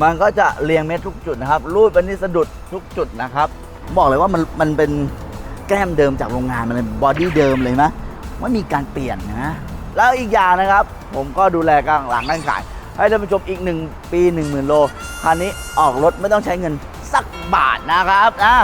มันก็จะเรียงเม็ดทุกจุดนะครับ รูดไปนี่สะดุดทุกจุดนะครับ บอกเลยว่ามันมันเป็นแก้มเดิมจากโรงงานมันเป็นบอดี้เดิมเลยนะไม่มีการเปลี่ยนนะ แล้วอีกอย่างนะครับ ผมก็ดูแลกลางหลังการขาย ให้ท่านผู้ชมอีก 1 ปี 1 0,000 โลคันนี้ออกรถไม่ต้องใช้เงินสักบาทนะครับอะ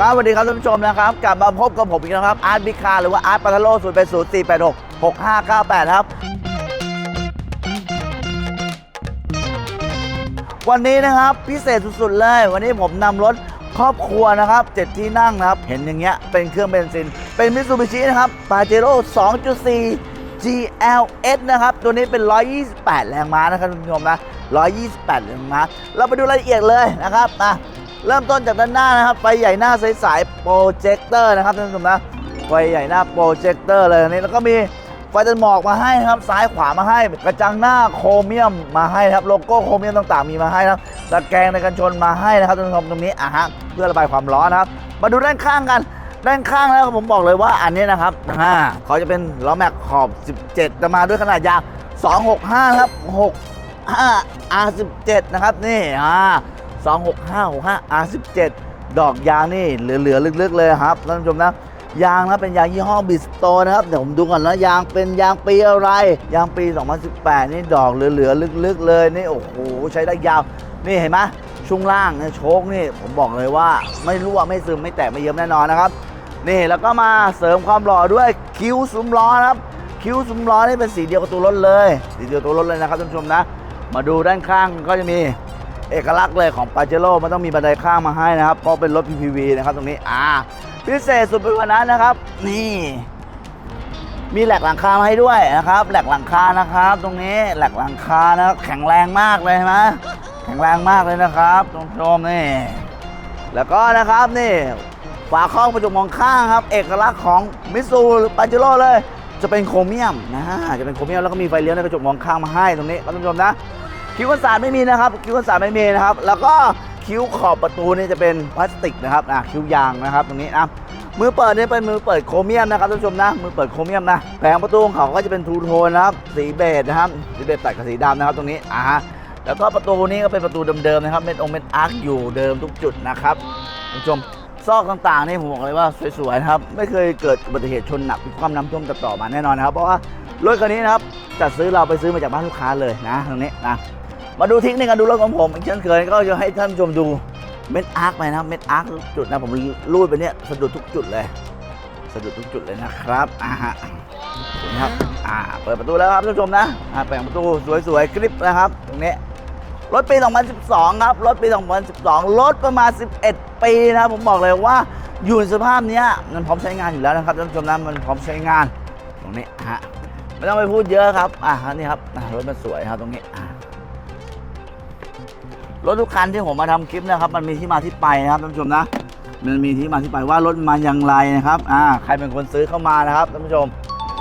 ครับสวัสดีครับท่านผู้ชมนะครับ กลับมาพบกับผมอีกแล้วครับ อาร์ตบิคาหรือว่าอาร์ตปัทโลศูนย์เป็นศูนย์สี่แปดหกหกห้าเก้าแปดครับ วันนี้นะครับพิเศษสุดๆเลย วันนี้ผมนำรถครอบครัวนะครับเจ็ดที่นั่งนะครับ เห็นอย่างเงี้ยเป็นเครื่องเบนซิน เป็นมิ t ซูบิชินะครับปาเจโร่2.4 GLS นะครับ ตัวนี้เป็น 128 แรงม้านะครับท่านผู้ชมนะ 128 แรงม้า เราไปดูรายละเอียดเลยนะครับอะ เริ่มต้นจากด้านหน้านะครับไฟใหญ่หน้าใสๆโปรเจคเตอร์นะครับท่านผู้ชมนะไฟใหญ่หน้าโปรเจคเตอร์เลยนนี้แล้วก็มีไฟตัดหมอกมาให้นะครับซ้ายขวามาให้ กระจังหน้าโครเมียมมาให้นะครับโลโก้โครเมียมต่างๆ มีมาให้นะครับตะแกรงในกันชนมาให้นะครับท่านผู้ชมตรงนี้อะฮะเพื่อระบายความร้อนนะครับ มาดูด้านข้างกันด้านข้างแล้วผมบอกเลยว่าอันนี้นะครับอ่าเขาจะเป็นล้อแม็กขอบ 17 จะมาด้วยขนาดยาง265 นะครับ 65 R17 นะครับนี่อ่า 265 R17 ดอกยางนี่เหลือๆลึกๆเลยครับท่านผู้ชมนะยางนะเป็นยางยี่ห้อบิสโตนะครับเดี๋ยวผมดูก่อนนะยางเป็นยางปีอะไร ยางปี 2018 นี่ดอกเหลือๆลึกๆเลยนี่โอ้โหใช้ได้ยาว นี่เห็นไหมช่วงล่างเนี่ยโชคนี่ผมบอกเลยว่าไม่รั่วไม่ซึมไม่แตกไม่เยิ้มแน่นอนนะครับ นี่แล้วก็มาเสริมความหล่อด้วยคิ้วซุ้มล้อครับ คิ้วซุ้มล้อนี่เป็นสีเดียวกับตัวรถเลย สีเดียวตัวรถเลยนะครับท่านผู้ชมนะ มาดูด้านข้างก็จะมี เอกลักษณ์เลยของปาเจโร่มันต้องมีบันไดข้างมาให้นะครับเพราะเป็นรถ PPV นะครับตรงนี้อ่าพิเศษสุดไปกว่านั้นนะครับ นี่ มีแหลกหลังคามาให้ด้วยนะครับแหลกหลังคานะครับ ตรงนี้แหลกหลังคานะครับแข็งแรงมากเลยนไหมแข็งแรงมากเลยนะครับตรงชมนี่แล้วก็นะครับนี่ฝาครอบกระจกมองข้างครับ เอกลักษณ์ของมิซูปาเจโร่เลย จะเป็นโครเมียมนะจะเป็นโครเมียมแล้วก็มีไฟเลี้ยวในกระจกมองข้างมาให้ตรงนี้ท่านผู้ชมนะ คิ้วกันศาสตร์ไม่มีนะครับ คิ้วกันศาสตร์ไม่มีนะครับ แล้วก็คิ้วขอบประตูนี่จะเป็นพลาสติกนะครับอะคิ้วยางนะครับตรงนี้นะมือเปิดนี่เป็นมือเปิดโครเมียมนะครับท่านผู้ชมนะ มือเปิดโครเมียมนะแผงประตูของเขาก็จะเป็นทูโทนนะครับสีเบจนะครับสีเบจตัดกับสีดำนะครับตรงนี้อ่าฮะแล้วก็ประตูนี้ก็เป็นประตูเดิมๆนะครับเม็ดองเม็ดอาร์คอยู่เดิมทุกจุดนะครับท่านผู้ชมซอกต่างๆนี่ผมบอกเลยว่าสวยๆนะครับไม่เคยเกิดอุบัติเหตุชนหนักความน้ำท่วมต่อมาแน่นอนนะครับเพราะว่ารถคันนี้นะครับจัดซื้อเราไปซื้อมาจากบ้านลูกค้าเลยนะตรงนี้นะ มาดูเทคนิคการดูรถของผมอีกเช่นเคยก็จะให้ท่านชมดูเม็ดอาร์คไปนะเม็ดอาร์คทุกจุดนะผมรูดไปเนี่ยสะดุดทุกจุดเลยสะดุดทุกจุดเลยนะครับอ่าฮะเห็นไหมครับอ่าเปิดประตูแล้วครับท่านผู้ชมนะอ่าแปลงประตูสวยๆกริบนะครับตรงนี้รถปี 2012 ครับ รถปี 2012 รถประมาณ 11 ปีนะครับผมบอกเลยว่าอยู่ในสภาพนี้มันพร้อมใช้งานอยู่แล้วนะครับท่านผู้ชมนะมันพร้อมใช้งานตรงนี้ฮะไม่ต้องไปพูดเยอะครับอ่านี่ครับอ่ารถมันสวยครับตรงนี้อ่า รถทุกคันที่ผมมาทำคลิปนะครับ มันมีที่มาที่ไปนะครับท่านผู้ชมนะ มันมีที่มาที่ไปว่ารถมาอย่างไรนะครับอ่าใครเป็นคนซื้อเข้ามานะครับท่านผู้ชม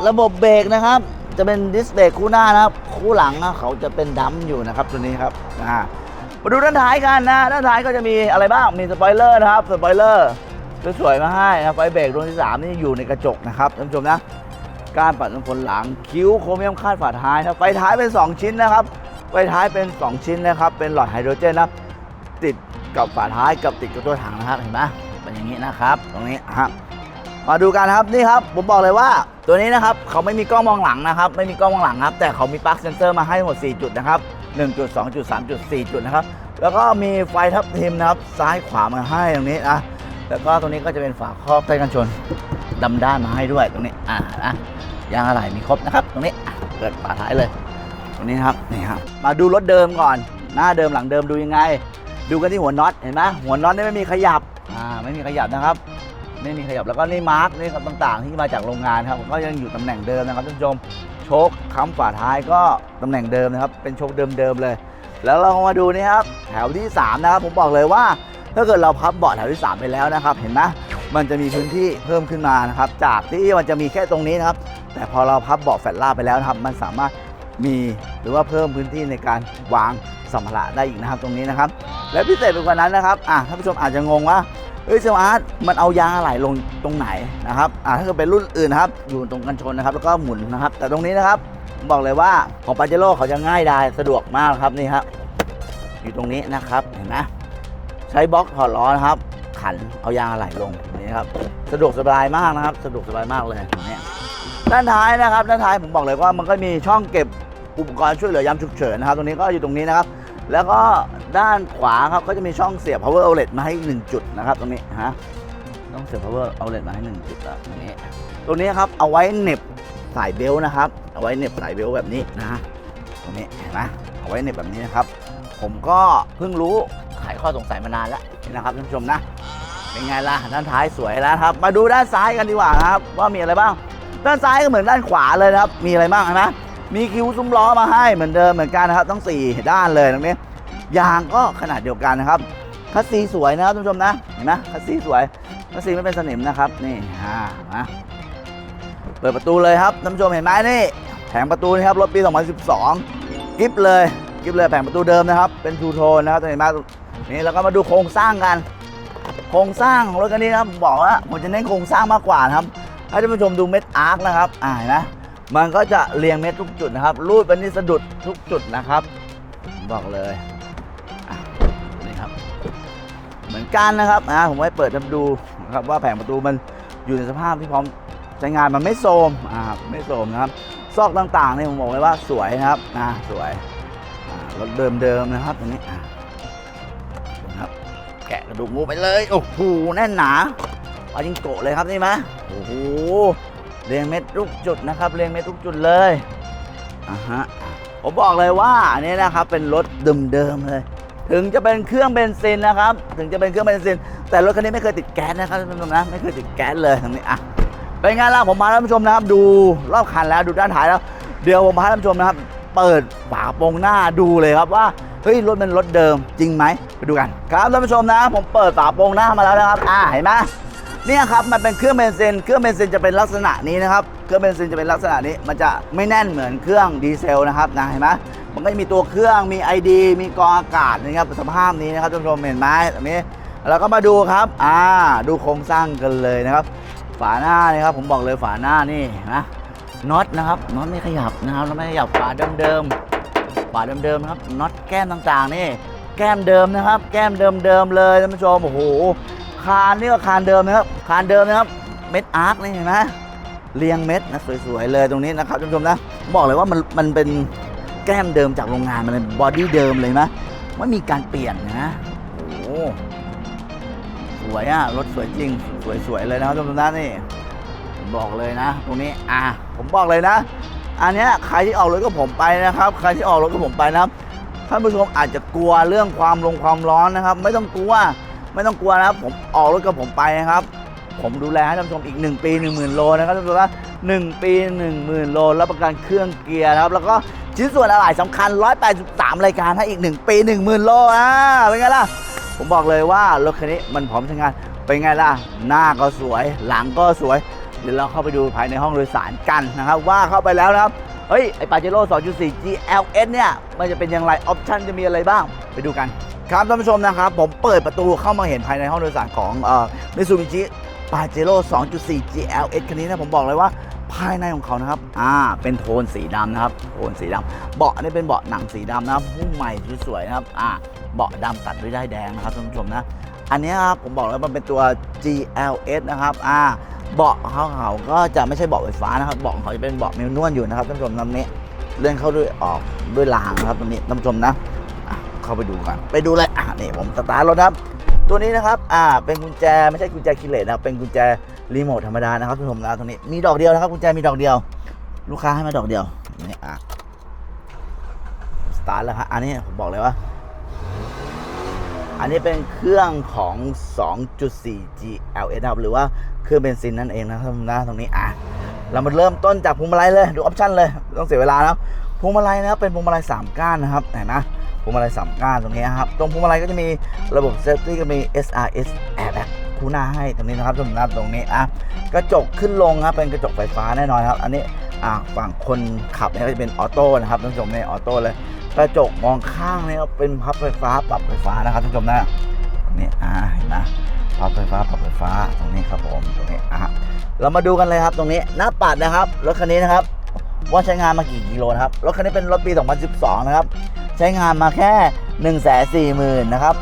ระบบเบรกนะครับ จะเป็นดิสเบรกคู่หน้านะครับ คู่หลังเขาจะเป็นดัมอยู่นะครับตัวนี้ครับอ่ามาดูด้านท้ายกันนะด้านท้ายก็จะมีอะไรบ้างมีสปอยเลอร์นะครับสปอยเลอร์สวยๆมาให้นะไฟเบรกดวงที่สามนี่อยู่ในกระจกนะครับท่านผู้ชมนะการปัดน้ำฝนหลังคิ้วโครเมียมคาดฝาท้ายนะไฟท้ายเป็น 2 ชิ้นนะครับ ไฟท้ายเป็น 2 ชิ้นนะครับ เป็นหลอดไฮโดรเจนนะครับติดกับฝาท้ายกับติดกับตัวถังนะครับเห็นไหมเป็นอย่างนี้นะครับ ตรงนี้ฮะมาดูกันครับนี่ครับผมบอกเลยว่าตัวนี้นะครับเขาไม่มีกล้องมองหลังนะครับ ไม่มีกล้องมองหลังครับแต่เขามีปลั๊กเซนเซอร์มาให้หมด 4 จุดนะครับ1จุด2จุด3จุด4จุดนะครับแล้วก็มีไฟทับทิมนะครับซ้ายขวามาให้ตรงนี้นะแล้วก็ตรงนี้ก็จะเป็นฝาครอบใต้กันชนดำด้านมาให้ด้วยตรงนี้อ่านะยางอะไหล่มีครบนะครับ ตรงนี้เปิดฝาท้ายเลย รงนี้ครับนี่ครับมาดูรถเดิมก่อน หน้าเดิมหลังเดิมดูยังไง ดูกันที่หัวน็อตเห็นไหมหัวน็อตนี่ไม่มีขยับอ่าไม่มีขยับนะครับ ไม่มีขยับแล้วก็นี่มาร์กนี่ต่างๆ ที่มาจากโรงงานครับก็ยังอยู่ตำแหน่งเดิมนะครับท่านผู้ชมโชคค้ำฝาท้ายก็ตำแหน่งเดิมนะครับ เป็นโชคเดิมๆเลย แล้วเรามาดูนี่ครับแถวที่ 3 นะครับ ผมบอกเลยว่า ถ้าเกิดเราพับเบาะแถวที่ 3 ไปแล้วนะครับ เห็นไหมมันจะมีพื้นที่เพิ่มขึ้นมานะครับ จากที่มันจะมีแค่ตรงนี้นะครับ แต่พอเราพับเบาะแฟลตล่าไปแล้วนะครับ มันสามารถ มีหรือว่าเพิ่มพื้นที่ในการวางสัมภาระได้อีกนะครับตรงนี้นะครับ และพิเศษไปกว่านั้นนะครับอะท่านผู้ชมอาจจะงงว่าเอ้ยสมาร์ทมันเอายางอะไหล่ลงตรงไหนนะครับอะถ้าเกิดเป็นรุ่นอื่นนะครับ อยู่ตรงกันชนนะครับ แล้วก็หมุนนะครับ แต่ตรงนี้นะครับบอกเลยว่าของปาเจโร่เขาจะง่ายดายสะดวกมากครับนี่ครับอยู่ตรงนี้นะครับเห็นไหมใช้บล็อกถอดล้อนะครับ ขันเอายางอะไหล่ลงนี่ครับ สะดวกสบายมากนะครับ สะดวกสบายมากเลยเนี่ย ด้านท้ายนะครับด้านท้ายผมบอกเลยว่ามันก็มีช่องเก็บอุปกรณ์ช่วยเหลือยามฉุกเฉินนะครับตรงนี้ก็อยู่ตรงนี้นะครับ แล้วก็ด้านขวาครับก็จะมีช่องเสียบ power outlet มาให้หนึ่งจุดนะครับ ตรงนี้ฮะต้องเสียบ power outlet มาให้หนึ่งจุดแล้วตรงนี้ ตรงนี้ครับเอาไว้เหน็บสายเบลต์นะครับ เอาไว้เหน็บสายเบลต์แบบนี้นะฮะตรงนี้เห็นไหมเอาไว้เหน็บแบบนี้นะครับ ผมก็เพิ่งรู้ไขข้อสงสัยมานานแล้วนะครับท่านผู้ชมนะเป็นไงล่ะด้านท้ายสวยแล้วครับ มาดูด้านซ้ายกันดีกว่าครับ ว่ามีอะไรบ้าง ด้านซ้ายก็เหมือนด้านขวาเลยนะครับ มีอะไรบ้างนไหมมีคิ้วซุ้มล้อมาให้เหมือนเดิมเหมือนกันนะครับต้องสี่ด้านเลยตรงนี้ยางก็ขนาดเดียวกันนะครับคัสซีสวยนะครับท่านผู้ชมนะเห็นไหมคัสซีสวยคัสซีไม่เป็นสนิมนะครับนี่อ่ามาเปิดประตูเลยครับท่านผู้ชมเห็นไหมนี่แผงประตูนี่ครับรถปี 2012 กิฟเลยกิฟเลยแผงประตูเดิมนะครับ เป็นทูโทนนะครับเห็นไหมนี่แล้วก็มาดูโครงสร้างกัน โครงสร้างของรถคันนี้นะครับผมบอกว่าผมจะเน้นโครงสร้างมากกว่านะครับ ให้ท่านผู้ชมดูเม็ดอาร์คนะครับ อ่านไหมมันก็จะเรียงเม็ดทุกจุดนะครับ รูดเป็นนี่สะดุดทุกจุดนะครับ บอกเลยนี่ครับ เหมือนกันนะครับ อ่า ผมไว้เปิดให้ดูนะครับว่าแผงประตูมันอยู่ในสภาพที่พร้อมใช้งานมันไม่โทรมอ่า ไม่โทรมนะครับ ซอกต่างๆนี่ผมบอกเลยว่าสวยนะครับ อ่า สวย อ่ารถเดิมๆนะครับตรงนี้ อ่านะครับ แกะกระดูกงูไปเลย โอ้โห แน่นหนา ปาจิงโกะเลยครับนี่มะโอ้โหเรียงเม็ดทุกจุดนะครับ เรียงเม็ดทุกจุดเลยอะฮะผมบอกเลยว่าอันนี้นะครับเป็นรถเดิมๆเลย ถึงจะเป็นเครื่องเบนซินนะครับ ถึงจะเป็นเครื่องเบนซิน แต่รถคันนี้ไม่เคยติดแก๊สนะครับท่านผู้ชมนะไม่เคยติดแก๊สเลยทางนี้อะเป็นไงล่ะผมพาท่านผู้ชมนะครับดูรอบคันแล้วดูด้านท้ายแล้ว เดี๋ยวผมพาท่านผู้ชมนะครับ เปิดฝาโปรงหน้าดูเลยครับว่าเฮ้ยรถเป็นรถเดิมจริงไหมไปดูกัน ครับท่านผู้ชมนะ ผมเปิดฝาโปรงหน้ามาแล้วนะครับ อ่าเห็นไหม เนี่ยครับมันเป็นเครื่องเบนซิน เครื่องเบนซินจะเป็นลักษณะนี้นะครับ เครื่องเบนซินจะเป็นลักษณะนี้ มันจะไม่แน่นเหมือนเครื่องดีเซลนะครับนะเห็นไหมมันก็จะมีตัวเครื่อง มี ID มีกรองอากาศนะครับสภาพนี้นะครับท่านผู้ชมเห็นไหมแบบนี้แล้วก็มาดูครับ อ่า ดูโครงสร้างกันเลยนะครับ ฝาหน้านี่ครับ ผมบอกเลยฝาหน้านี่นะน็อตนะครับ น็อตไม่ขยับนะครับแล้วไม่ขยับฝาเดิมๆ ฝาเดิมๆนะครับ น็อตแก้มต่างๆนี่ แก้มเดิมนะครับ แก้มเดิมๆเลยท่านผู้ชม โอ้โห คานนี่ก็คานเดิมนะครับ คานเดิมนะครับ เม็ดอาร์คนี่เห็นไหมเรียงเม็ดนะสวยๆเลยตรงนี้นะครับท่านผู้ชมนะ บอกเลยว่ามันมันเป็นแก้มเดิมจากโรงงานมันเป็นบอดี้เดิมเลยนะไม่มีการเปลี่ยนนะโอ้สวยอะรถสวยจริง สวยๆเลยนะครับท่านผู้ชมนะนี่ผมบอกเลยนะ ตรงนี้อะผมบอกเลยนะ อันเนี้ยใครที่ออกรถกับผมไปนะครับ ใครที่ออกรถกับผมไปนะครับท่านผู้ชมอาจจะกลัวเรื่องความลงความร้อนนะครับ ไม่ต้องกลัว ไม่ต้องกลัวนะครับ ผมออกรถกับผมไปนะครับ ผมดูแลให้ท่านผู้ชมอีก 1 ปี 1 0,000 โลนะครับท่านผู้ชมนะ1ปี 10,000 โลรับประกันเครื่องเกียร์นะครับ แล้วก็ชิ้นส่วนอะไหล่สำคัญ 183 รายการให้อีก 1 ปี 10,000 โลอ่าเป็นไงล่ะ ผมบอกเลยว่ารถคันนี้มันพร้อมใช้งาน เป็นไงล่ะ หน้าก็สวย หลังก็สวย เดี๋ยวเราเข้าไปดูภายในห้องโดยสารกันนะครับ ว่าเข้าไปแล้วนะครับ เฮ้ย ไอปาเจโร่2.4 GLS เนี่ย มันจะเป็นอย่างไร ออปชั่นจะมีอะไรบ้าง ไปดูกัน ครับท่านผู้ชมนะครับ ผมเปิดประตูเข้ามาเห็นภายในห้องโดยสารของมิซูบิชิปาเจโร่2.4 GLS คันนี้นะผมบอกเลยว่าภายในของเขานะครับ อ่า เป็นโทนสีดำนะครับ โทนสีดำเบาะนี่เป็นเบาะหนังสีดำนะครับหุ้มใหม่สวยๆนะครับ อ่า เบาะดำตัดด้วยด้ายแดงนะครับท่านผู้ชมนะ อันนี้ครับผมบอกแล้วมันเป็นตัว GLS นะครับ อ่า เบาะเขาเขาก็จะไม่ใช่เบาะไฟฟ้านะครับ เบาะเขาจะเป็นเบาะเมนนวลอยู่นะครับท่านผู้ชมตรงนี้ เลื่อนเข้าด้วยออกด้วยรางนะครับตรงนี้ท่านผู้ชมนะ เข้าไปดูกันไปดูเลยอะนี่ผมสตาร์ทรถครับตัวนี้นะครับอ่าเป็นกุญแจไม่ใช่กุญแจคีย์เลสนะครับเป็นกุญแจรีโมทธรรมดานะครับท่านผู้ชมนะตรงนี้มีดอกเดียวนะครับกุญแจมีดอกเดียว ลูกค้าให้มาดอกเดียวนี่อะสตาร์ทแล้วครับอันนี้ผมบอกเลยว่า อันนี้เป็นเครื่องของ 2.4 GLS นะครับหรือว่าเครื่องเบนซินนั่นเองนะครับนะตรงนี้อะเรามาเริ่มต้นจากพวงมาลัยเลยดูออปชั่นเลย ต้องเสียเวลานะครับพวงมาลัยนะครับเป็นพวงมาลัย3ก้านนะครับเห็นไหม พวงมาลัยสามก้านตรงนี้ครับ ตรงพวงมาลัยก็จะมีระบบเซฟตี้ก็มี SRS Airbag คู่หน้าให้ตรงนี้นะครับสำหรับตรงนี้อะกระจกขึ้นลงครับเป็นกระจกไฟฟ้าแน่นอนครับ อันนี้อะฝั่งคนขับเนี่ยก็จะเป็นออโต้นะครับท่านผู้ชมเนี่ยออโต้เลย กระจกมองข้างเนี่ยเป็นพับไฟฟ้าปรับไฟฟ้านะครับท่านผู้ชมนะนี่อ่าเห็นไหมพับไฟฟ้าปรับไฟฟ้าตรงนี้ครับผมตรงนี้อะเรามาดูกันเลยครับตรงนี้หน้าปัดนะครับรถคันนี้นะครับว่าใช้งานมากี่กิโลนะครับรถคันนี้เป็นรถปี 2012 นะครับ ใช้งานมาแค่ 1 4 0 0 0 0นะครับ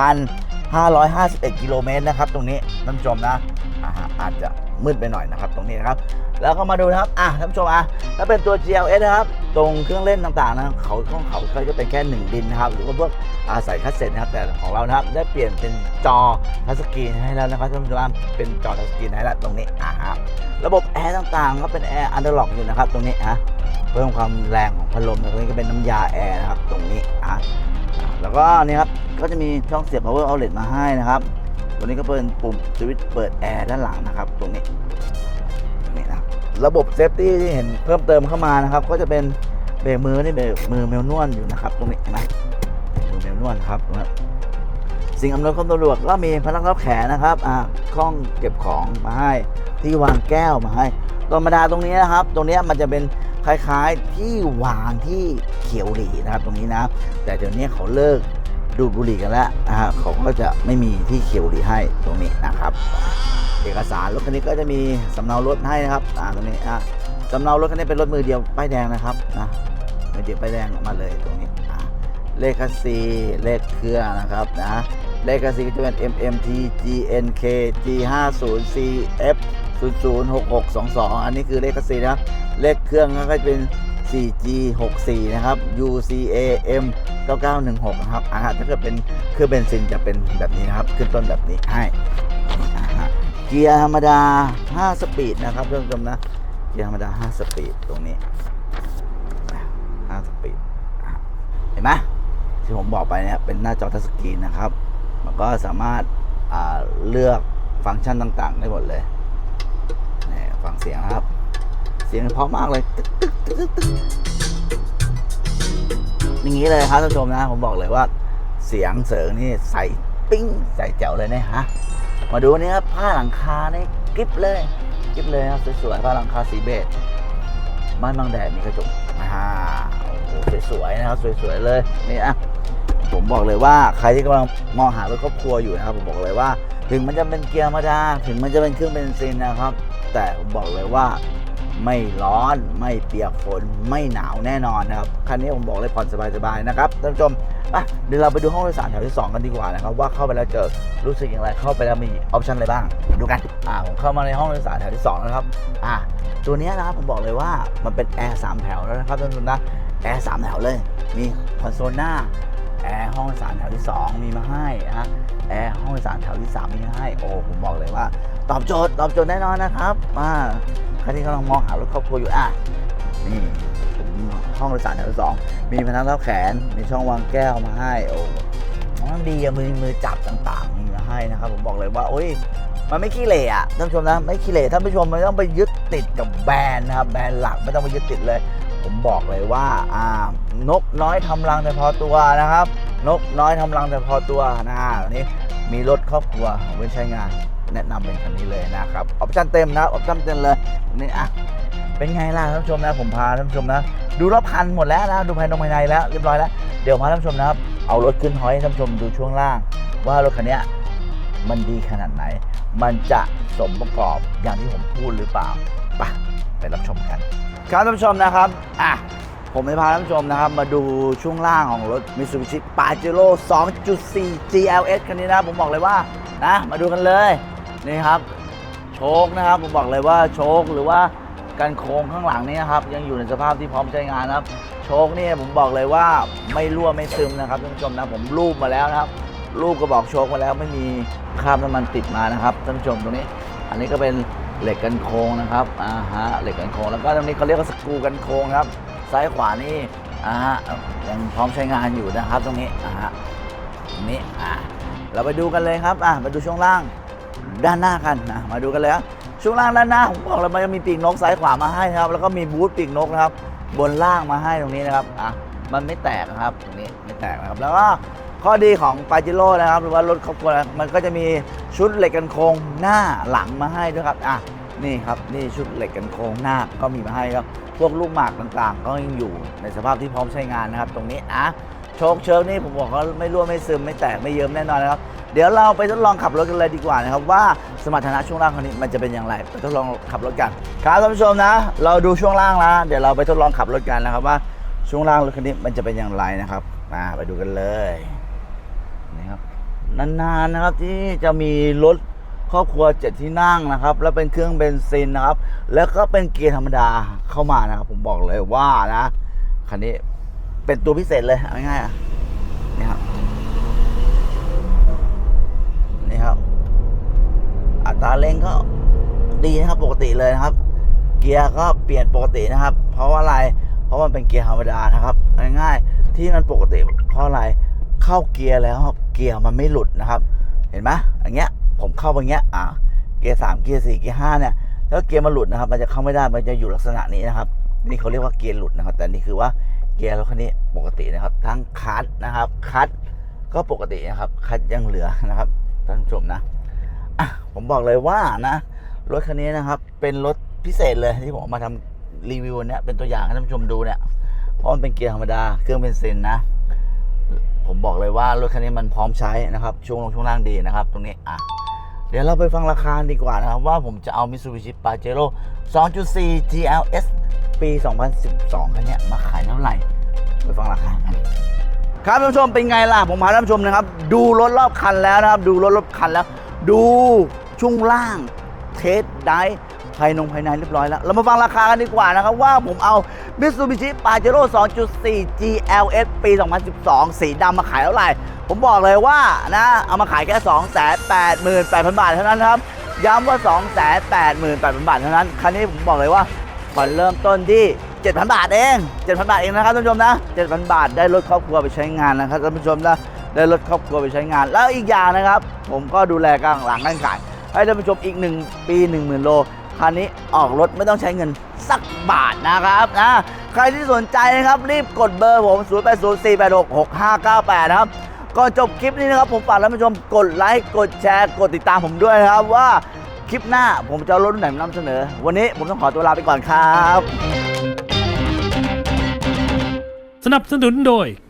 6,000 551 กิโลเมตรนะครับตรงนี้ท่านผู้ชมนะอาอาจจะมืดไปหน่อยนะครับตรงนี้นะครับแล้วก็มาดูนะครับอะท่านผู้ชมอะถ้าเป็นตัว GLS นะครับตรงเครื่องเล่นต่างๆนะเขาของเขาเขาจะเป็นแค่1ดินนะครับหรือว่าพวกอาใส่คัสเซ็ตนะครับแต่ของเรานะครับได้เปลี่ยนเป็นจอทัชสกรีนให้แล้วนะครับท่านผู้ชมเป็นจอทัชสกรีนให้แล้วตรงนี้อ่าฮะระบบแอร์ต่างๆ ก็เป็นแอร์อันเดอร์ล็อกอยู่นะครับตรงนี้ฮะเพิ่มความแรงของพัดลมตรงนี้ก็เป็นน้ำยาแอร์นะครับตรงนี้อะแล้วก็นี่ครับ ก็จะมีช่องเสียบ power outlet มาให้นะครับ ตัวนี้ก็เป็นปุ่มสวิตช์เปิดแอร์ด้านหลังนะครับ ตรงนี้ตรงนี้นะระบบเซฟตี้ที่เห็นเพิ่มเติมเข้ามานะครับ ก็จะเป็นเบรกมือนี่เบรกมือเมลนวลอยู่นะครับ ตรงนี้นไหมมือเมลนวลครับนะครับสิ่งอำนวยความสะดวกก็มีพนักรับแขนนะครับอ่าคล้องเก็บของมาให้ที่วางแก้วมาให้ธรรมดาตรงนี้นะครับ ตรงนี้มันจะเป็นคล้ายๆที่วางที่เขียวหลีนะครับ ตรงนี้นะ แต่เดี๋ยวนี้เขาเลิก ดูดบุหรี่กันแล้วนะฮะเขาก็จะไม่มีที่เขียวหลีให้ตรงนี้นะครับ เอกสารรถคันนี้ก็จะมีสำเนารถให้นะครับอ่าตรงนี้อะสำเนารถคันนี้เป็นรถมือเดียวป้ายแดงนะครับนะมือเดียวป้ายแดงออกมาเลยตรงนี้อะเลขคัสซีเลขเครื่องนะครับนะเลขคัสซีก็จะเป็น MMT GNK G50CF 006622 อันนี้คือเลขคัสซีนะครับเลขเครื่องก็จะเป็น 4G64 นะครับ UCAM 9916 นะครับอ่าถ้าเกิดเป็นเครื่องเบนซินจะเป็นแบบนี้นะครับ ขึ้นต้นแบบนี้ให้อ่าฮะเกียร์ธรรมดา 5 สปีดนะครับท่านผู้ชมนะ เกียร์ธรรมดา 5 สปีดตรงนี้ 5 สปีด เห็นไหมที่ผมบอกไปเนี่ยเป็นหน้าจอทัชสกรีนนะครับ มันก็สามารถเลือกฟังก์ชันต่างๆ ได้หมดเลยนี่ฟังเสียงนะครับ เสียงเพราะมากเลยอย่างนี้เลยครับท่านผู้ชมนะ ผมบอกเลยว่าเสียงเสริงนี่ใส่ปิ้งใส่แจ๋วเลยเนี่ยฮะมาดูนี่ครับผ้าหลังคานี่กริบเลยกริบเลยครับสวยๆผ้าหลังคาสีเบจม่านบังแดดมีกระจกอ่าโอ้โหสวยๆนะครับสวยๆเลยนี่อะผมบอกเลยว่าใครที่กำลังมองหารถครอบครัวอยู่นะครับ ผมบอกเลยว่า ถึงมันจะเป็นเกียร์ธรรมดาถึงมันจะเป็นเครื่องเบนซินนะครับ แต่ผมบอกเลยว่า ไม่ร้อนไม่เปียกฝนไม่หนาวแน่นอนนะครับคันนี้ผมบอกเลยผ่อนสบายๆนะครับท่านผู้ชมอะเดี๋ยวเราไปดูห้องโดยสารแถวที่ 2 กันดีกว่านะครับว่าเข้าไปแล้วเจอรู้สึกอย่างไรเข้าไปแล้วมีออปชันอะไรบ้าง ดูกันอ่าผมเข้ามาในห้องโดยสารแถวที่2นะครับอะตัวนี้นะครับผมบอกเลยว่ามันเป็นแอร์สามแถวแล้วนะครับท่านผู้ชมนะแอร์สามแถวเลย มีคอนโซลหน้า แอร์ห้องโดยสารแถวที่ 2 มีมาให้นะแอร์ห้องโดยสารแถวที่ 3 มีมาให้ โอ้ผมบอกเลยว่า ตอบโจทย์ตอบโจทย์แน่นอนนะครับอ่าใครที่กำลังมองหารถครอบครัวอยู่อะนี่ห้องโดยสารแถวที่สองมีพนักรับแขนมีช่องวางแก้วมาให้โอ้มันดีอะมือมือจับต่างๆมีมาให้นะครับ ผมบอกเลยว่าโอ้ยมันไม่ขี้เหร่อะท่านผู้ชมนะไม่ขี้เหร่ท่านผู้ชมไม่ต้องไปยึดติดกับแบรนด์นะครับแบรนด์หลักไม่ต้องไปยึดติดเลย ผมบอกเลยว่าอ่านกน้อยทำรังแต่พอตัวนะครับ นกน้อยทำรังแต่พอตัวนะวันนี้มีรถครอบครัวไว้ใช้งานแนะนำเป็นคันนี้เลยนะครับออปชั่นเต็มนะออปชั่นเต็มเลยนี่อะเป็นไงล่ะท่านผู้ชมนะผมพาท่านผู้ชมนะ ดูรอบคันหมดแล้วนะดูภายในภายในแล้วเรียบร้อยแล้วเดี๋ยวพาท่านผู้ชมนะครับเอารถขึ้นหอยให้ท่านผู้ชมดูช่วงล่าง ว่ารถคันนี้มันดีขนาดไหน มันจะสมประกอบอย่างที่ผมพูดหรือเปล่าไปไปรับชมกัน ครับท่านผู้ชมนะครับอะผมจะพาท่านผู้ชมนะครับ มาดูช่วงล่างของรถ Mitsubishi Pajero 2.4 GLS คันนี้นะผมบอกเลยว่านะมาดูกันเลยนี่ครับโชคนะครับผมบอกเลยว่าโชคหรือว่าการโค้งข้างหลังนี้นะครับยังอยู่ในสภาพที่พร้อมใช้งานนะครับ โชคนี่ผมบอกเลยว่าไม่รั่วไม่ซึมนะครับท่านผู้ชมนะผมรูปมาแล้วนะครับ รูปกระบอกโชคมาแล้วไม่มีคราบน้ำมันติดมานะครับท่านผู้ชมตรงนี้ อันนี้ก็เป็น เหล็กกันโค้งนะครับอ่าฮะเหล็กกันโค้งแล้วก็ตรงนี้เขาเรียกว่าสกรูกันโค้งครับซ้ายขวานี่อ่าฮะยังพร้อมใช้งานอยู่นะครับ ตรงนี้อ่าฮะตรงนี้อ่าเราไปดูกันเลยครับอ่ามาดูช่วงล่างด้านหน้ากันนะมาดูกันเลยครับช่วงล่างด้านหน้าผมบอกเลยมันจะมีปีกนกซ้ายขวามาให้นะครับ แล้วก็มีบูธปีกนกนะครับ บนล่างมาให้ตรงนี้นะครับอะมันไม่แตกนะครับตรงนี้ไม่แตกนะครับ แล้วก็ ข้อดีของปาจิโร่นะครับ หรือว่ารถครอบครัวมันก็จะมีชุดเหล็กกันโครงหน้าหลังมาให้ด้วยครับอะนี่ครับนี่ชุดเหล็กกันโครงหน้าก็มีมาให้ครับ พวกลูกหมากต่างๆ ก็ยังอยู่ในสภาพที่พร้อมใช้งานนะครับ ตรงนี้อะโชคเชิงนี่ผมบอกว่าไม่รั่วไม่ซึมไม่แตกไม่เยิ้มแน่นอนนะครับเดี๋ยวเราไปทดลองขับรถกันเลยดีกว่านะครับว่าสมรรถนะช่วงล่างคันนี้มันจะเป็นอย่างไรไปทดลองขับรถกันครับท่านผู้ชมนะ เราดูช่วงล่างแล้วเดี๋ยวเราไปทดลองขับรถกันนะครับว่าช่วงล่างรถคันนี้มันจะเป็นอย่างไรนะครับมาไปดูกันเลย นานๆนะครับที่จะมีรถครอบครัวเจ็ดที่นั่งนะครับ แล้วเป็นเครื่องเบนซินนะครับ แล้วก็เป็นเกียร์ธรรมดาเข้ามานะครับผมบอกเลยว่านะคันนี้เป็นตัวพิเศษเลยเง่ายๆอะนี่ครับนี่ครับ อัตราเร่งก็ดีนะครับปกติเลยนะครับ เกียร์ก็เปลี่ยนปกตินะครับ เพราะว่าอะไรเพราะมันเป็นเกียร์ธรรมดานะครับง่ายๆที่มันปกติเพราะอะไร เข้าเกียร์แล้วเกียร์มันไม่หลุดนะครับ เห็นไหมอย่างเงี้ยผมเข้าไปอย่างเงี้ยอ่าเกียร์สามเกียร์สี่เกียร์ห้าเนี่ยแล้วเกียร์มันหลุดนะครับ มันจะเข้าไม่ได้มันจะอยู่ลักษณะนี้นะครับ นี่เขาเรียกว่าเกียร์หลุดนะครับ แต่นี่คือว่าเกียร์รถคันนี้ปกตินะครับ ทั้งคัดนะครับคัดก็ปกตินะครับคัดยังเหลือนะครับท่านผู้ชมนะอะผมบอกเลยว่านะรถคันนี้นะครับ เป็นรถพิเศษเลยที่ผมมาทำรีวิวเนี่ยเป็นตัวอย่างให้ท่านผู้ชมดูเนี่ยเพราะมันเป็นเกียร์ธรรมดาเครื่องเบนเซนนะ ผมบอกเลยว่ารถคันนี้มันพร้อมใช้นะครับ ช่วงลงช่วงล่างดีนะครับ ตรงนี้อะเดี๋ยวเราไปฟังราคาดีกว่านะครับ ว่าผมจะเอา Mitsubishi Pajero 2.4 GLS ปี 2012 คันนี้มาขายเท่าไหร่ ไปฟังราคากันครับท่านผู้ชมเป็นไงล่ะ ผมพาท่านผู้ชมนะครับ ดูรถรอบคันแล้วนะครับ ดูรถรอบคันแล้ว ดูช่วงล่าง เทสได้ ภายนงภายในเรียบร้อยแล้ว เรามาฟังราคากันดีกว่านะครับ ว่าผมเอา Mitsubishi Pajero 2.4 GLS ปี 2012 สีดำมาขายเท่าไหร่ ผมบอกเลยว่านะ เอามาขายแค่ 288,000 บาทเท่านั้นครับ ย้ำว่า 288,000 บาทเท่านั้น คันนี้ผมบอกเลยว่าผ่อนเริ่มต้นที่ 7,000 บาทเอง 7,000 บาทเองนะครับท่านผู้ชมนะ 7,000 บาทได้รถครอบครัวไปใช้งานนะครับท่านผู้ชมนะได้รถครอบครัวไปใช้งาน แล้วอีกอย่างนะครับ ผมก็ดูแลกลางหลังการขายให้ท่านผู้ชมอีก 1 ปี 10,000 โล คันนี้ออกรถไม่ต้องใช้เงินสักบาทนะครับนะใครที่สนใจนะครับรีบกดเบอร์ผม 0804866598 นะครับก่อนจบคลิปนี้นะครับผมฝากท่านผู้ชมกดไลค์กดแชร์กดติดตามผมด้วยนะครับว่าคลิปหน้าผมจะรถรุ่นไหนมานำเสนอ วันนี้ผมต้องขอตัวลาไปก่อนครับ สนับสนุนโดย